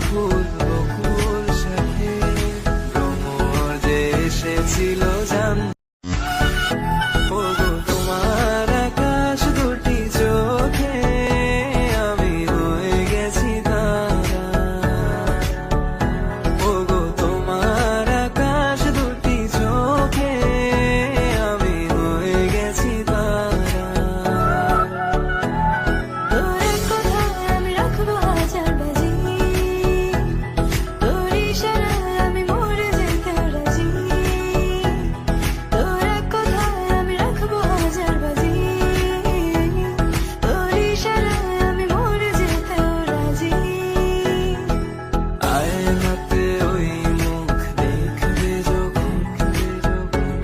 ফুল বকুল সাথে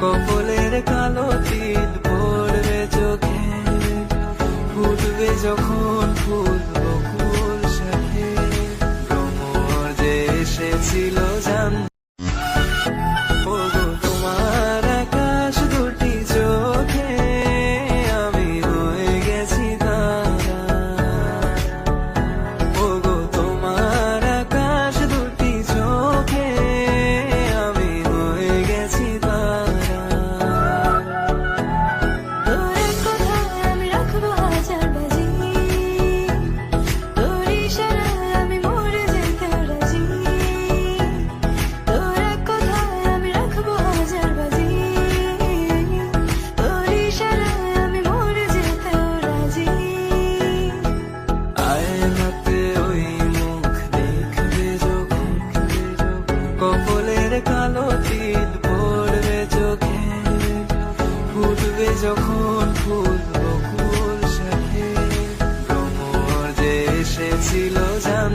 কপলের কালো তিল পড়বে চোখে। ফুটবে যখন ফুল বকুল সাথে ভ্রমর যে এসেছিল জান কপলের কালো তিল পড়বে চোখে ফুটবে যখন ফুল বকুল সাথে ভ্রমর যে এসেছিল জান